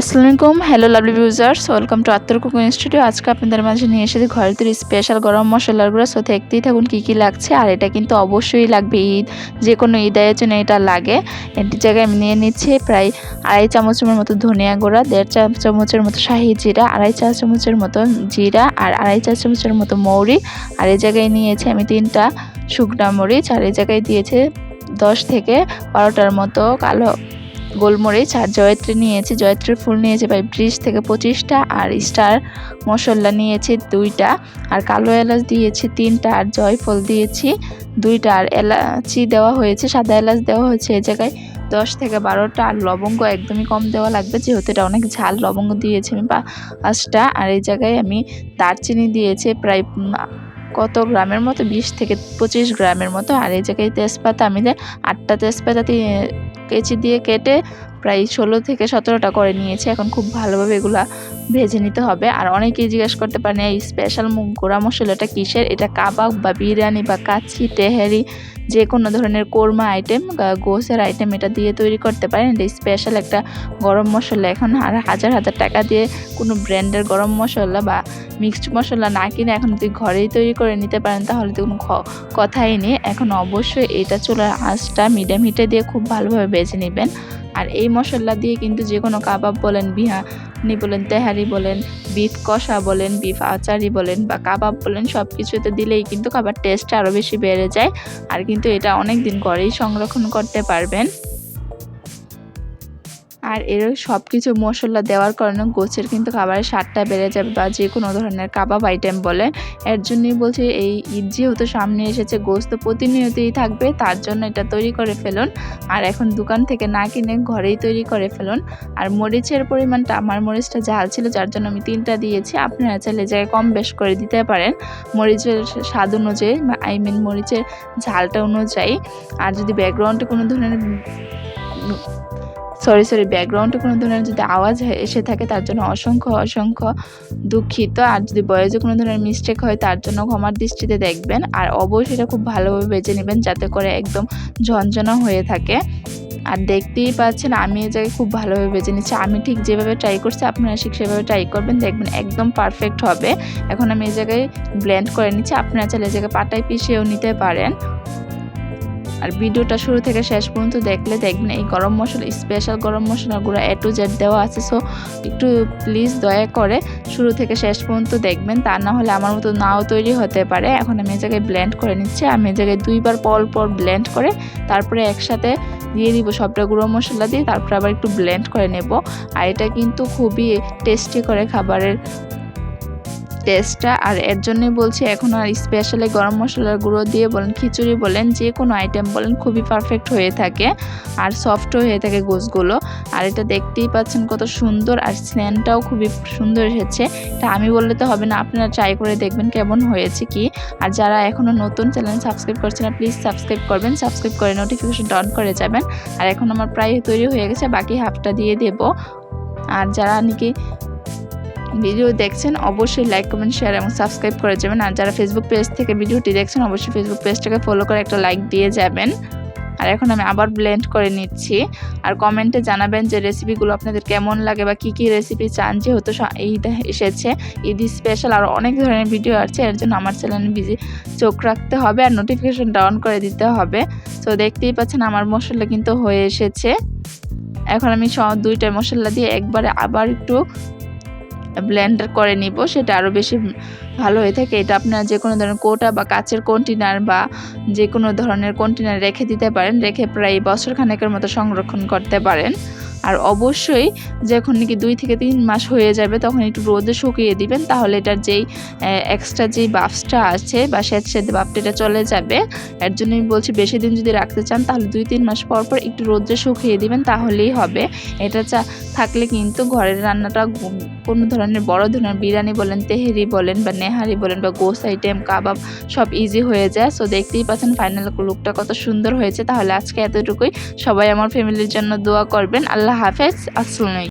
আসসালামু hello lovely viewers welcome to আত্মর cooking studio আজকে আপনাদের মাঝে নিয়ে এসেছি ঘরের তৈরি স্পেশাল গরম মশলার গুঁড়ো। সো থাকুন কী কী লাগছে, আর এটা কিন্তু অবশ্যই লাগবে ঈদ। যে কোনো ঈদ আয়ের জন্য এটা লাগে। এটির জায়গায় আমি নিয়ে নিচ্ছি প্রায় আড়াই চামচের মতো ধনিয়া গুঁড়া, দেড় চা চামচের মতো শাহি জিরা, আড়াই চা চামচের মতো জিরা, আর আড়াই চা চামচের মতো মৌরি। আর এই জায়গায় নিয়েছি আমি তিনটা শুকনা মরিচ, আর এই জায়গায় দিয়েছে দশ থেকে বারোটার মতো কালো গোলমরিচ আর জয়ত্রী নিয়েছি, জয়ত্রীর ফুল নিয়েছি প্রায় বিশ থেকে পঁচিশটা আর স্টার মশলা নিয়েছি দুইটা আর কালো এলাচ দিয়েছি তিনটা আর জয়ফল দিয়েছি দুইটা আর এলাচি দেওয়া হয়েছে, সাদা এলাচ দেওয়া হয়েছে এই জায়গায় দশ থেকে বারোটা আর লবঙ্গ একদমই কম দেওয়া লাগবে যেহেতু এটা অনেক ঝাল লবঙ্গ দিয়েছি আমি পাঁচটা আর এই জায়গায় আমি দারচিনি দিয়েছি, প্রায় কত গ্রামের মতো? বিশ থেকে পঁচিশ গ্রামের মতো। আর এই জায়গায় তেজপাতা আমি আটটা তেজপাতা কেচি দিয়ে কেটে প্রায় ষোলো থেকে সতেরোটা করে নিয়েছি। এখন খুব ভালোভাবে এগুলা ভেজে নিতে হবে। আর অনেকেই জিজ্ঞেস করতে পারেন এই স্পেশাল মুগ গোড়া মশলাটা কিসের? এটা কাবাব বা বিরিয়ানি বা কাচ্ছি, তেহারি যে কোনো ধরনের কোরমা আইটেম গোসের আইটেম এটা দিয়ে তৈরি করতে পারেন। এটা স্পেশাল একটা গরম মশলা। এখন আর হাজার হাজার টাকা দিয়ে কোনো ব্র্যান্ডের গরম মশলা বা মিক্সড মশলা না কিনে এখন যদি ঘরেই তৈরি করে নিতে পারেন, তাহলে তো কোনো কথাই নেই। এখন অবশ্যই এটা চুলার আঁচটা মিডিয়াম হিটে দিয়ে খুব ভালোভাবে বেজে নেবেন। আর এই মশলা দিয়ে কিন্তু যে কোনো কাবাব বলেন, বিহানি বলেন, তেহারি বলেন, বিফ কষা বলেন, বিফ আচারি বলেন বা কাবাব বলেন সব কিছুতে দিলেই কিন্তু খাবার টেস্ট আরও বেশি বেড়ে যায়। আর কিন্তু এটা অনেক দিন ঘরেই সংরক্ষণ করতে পারবেন। আর এর সব কিছু মশলা দেওয়ার কারণে গোছের কিন্তু খাবারের স্বাদটা বেড়ে যাবে বা যে কোনো ধরনের কাবাব আইটেম বলে। এর জন্যই বলছি এই ঈদ যেহেতু সামনে এসেছে গোস তো প্রতিনিয়তই থাকবে, তার জন্য এটা তৈরি করে ফেলুন। আর এখন দোকান থেকে না কিনে ঘরেই তৈরি করে ফেলুন। আর মরিচের পরিমাণটা, আমার মরিচটা ঝাল ছিল, যার জন্য আমি তিনটা দিয়েছি। আপনারা চাইলে জায়গায় কম বেশ করে দিতে পারেন। মরিচের স্বাদ অনুযায়ী বা আই মিন মরিচের ঝালটা অনুযায়ী। আর যদি ব্যাকগ্রাউন্ডে কোনো ধরনের সরি সরি ব্যাকগ্রাউন্ডে কোনো ধরনের যদি আওয়াজ এসে থাকে, তার জন্য অসংখ্য অসংখ্য দুঃখিত। আর যদি বয়সে কোনো ধরনের মিস্টেক হয়, তার জন্য ক্ষমার দৃষ্টিতে দেখবেন। আর অবশ্যই এটা খুব ভালোভাবে বেছে নেবেন, যাতে করে একদম ঝনঝনা হয়ে থাকে। আর দেখতেই পাচ্ছেন, আমি এই জায়গায় খুব ভালোভাবে বেছে নিচ্ছি। আমি ঠিক যেভাবে ট্রাই করছি, আপনারা ঠিক সেভাবে ট্রাই করবেন, দেখবেন একদম পারফেক্ট হবে। এখন আমি এই জায়গায় ব্লেন্ড করে নিচ্ছি। আপনারা চাইলে এই জায়গায় পাটায় পিষিয়েও নিতে পারেন। আর ভিডিওটা শুরু থেকে শেষ পর্যন্ত দেখলে দেখবেন এই গরম মশলা স্পেশাল গরম মশলাগুলো এ টু জেড দেওয়া আছে সো একটু প্লিজ দয়া করে শুরু থেকে শেষ পর্যন্ত দেখবেন। তা না হলে আমার মতো নাও তৈরি হতে পারে। এখন আমি এই জায়গায় ব্লেন্ড করে নিচ্ছি। আমি এই জায়গায় দুইবার পর পর ব্লেন্ড করে তারপরে একসাথে দিয়ে দিব সবটা গুঁড়ো মশলা দিয়ে, তারপরে আবার একটু ব্লেন্ড করে নেব। আর এটা কিন্তু খুবই টেস্টি করে খাবারের টেস্টটা, আর এর জন্যই বলছি এখন আর স্পেশালি গরম মশলার গুঁড়ো দিয়ে বলেন, খিচুড়ি বলেন, যে কোনো আইটেম বলেন, খুবই পারফেক্ট হয়ে থাকে, আর সফটও হয়ে থাকে গোসগুলো আর এটা দেখতেই পাচ্ছেন কত সুন্দর, আর স্মেনটাও খুবই সুন্দর এসেছে। তা আমি বললে তো হবে না, আপনারা ট্রাই করে দেখবেন কেমন হয়েছে কি। আর যারা এখনও নতুন চ্যানেল সাবস্ক্রাইব করছে না প্লিজ সাবস্ক্রাইব করবেন সাবস্ক্রাইব করে নোটিফিকেশন অন করে যাবেন। আর এখন আমার প্রায় তৈরি হয়ে গেছে, বাকি হাফটা দিয়ে দেব। আর যারা নাকি ভিডিও দেখছেন, অবশ্যই লাইক কমেন্ট শেয়ার এবং সাবস্ক্রাইব করে যাবেন। আর যারা ফেসবুক পেজ থেকে ভিডিওটি দেখছেন, অবশ্যই ফেসবুক পেজটাকে ফলো করে একটা লাইক দিয়ে যাবেন। আর এখন আমি আবার ব্লেন্ড করে নিচ্ছি। আর কমেন্টে জানাবেন যে রেসিপিগুলো আপনাদের কেমন লাগে বা কী কী রেসিপি চান, যেহেতু ঈদ এসেছে। ঈদ স্পেশাল আর অনেক ধরনের ভিডিও আছে এর জন্য আমার চ্যানেলে বিজি চোখ রাখতে হবে আর নোটিফিকেশনটা অন করে দিতে হবে। তো দেখতেই পাচ্ছেন আমার মশলা কিন্তু হয়ে এসেছে। এখন আমি দুইটা মশলা দিয়ে একবারে আবার একটু ব্লেন্ডার করে নিব, সেটা আরও বেশি ভালো হয়ে থাকে। এটা আপনারা যে কোনো ধরনের কোটা বা কাচের কন্টেনার বা যে কোনো ধরনের কন্টেনার রেখে দিতে পারেন, রেখে প্রায় বছর খানেকের মতো সংরক্ষণ করতে পারেন। আর অবশ্যই যখন নাকি দুই থেকে তিন মাস হয়ে যাবে, তখন একটু রোদে শুকিয়ে দিবেন, তাহলে এটার যেই এক্সট্রা যেই বাফসটা আছে বা স্যাঁত স্যাঁত বাফটা এটা চলে যাবে। এর জন্য আমি বলছি বেশি দিন যদি রাখতে চান, তাহলে দুই তিন মাস পর পর একটু রোদে শুকিয়ে দিবেন, তাহলেই হবে। এটা চা, থাকলে কিন্তু ঘরের রান্নাটা কোনো ধরনের বড় ধরনের বিরিয়ানি বলেন, তেহেরি বলেন বা নেহারি বলেন বা গোস আইটেম কাবাব সব ইজি হয়ে যায়। সো দেখতেই পাচ্ছেন ফাইনাল লুকটা কত সুন্দর হয়েছে। তাহলে আজকে এতটুকুই। সবাই আমার ফ্যামিলির জন্য দোয়া করবেন। আল্লাহ হাফেজ আসসালামাইকুম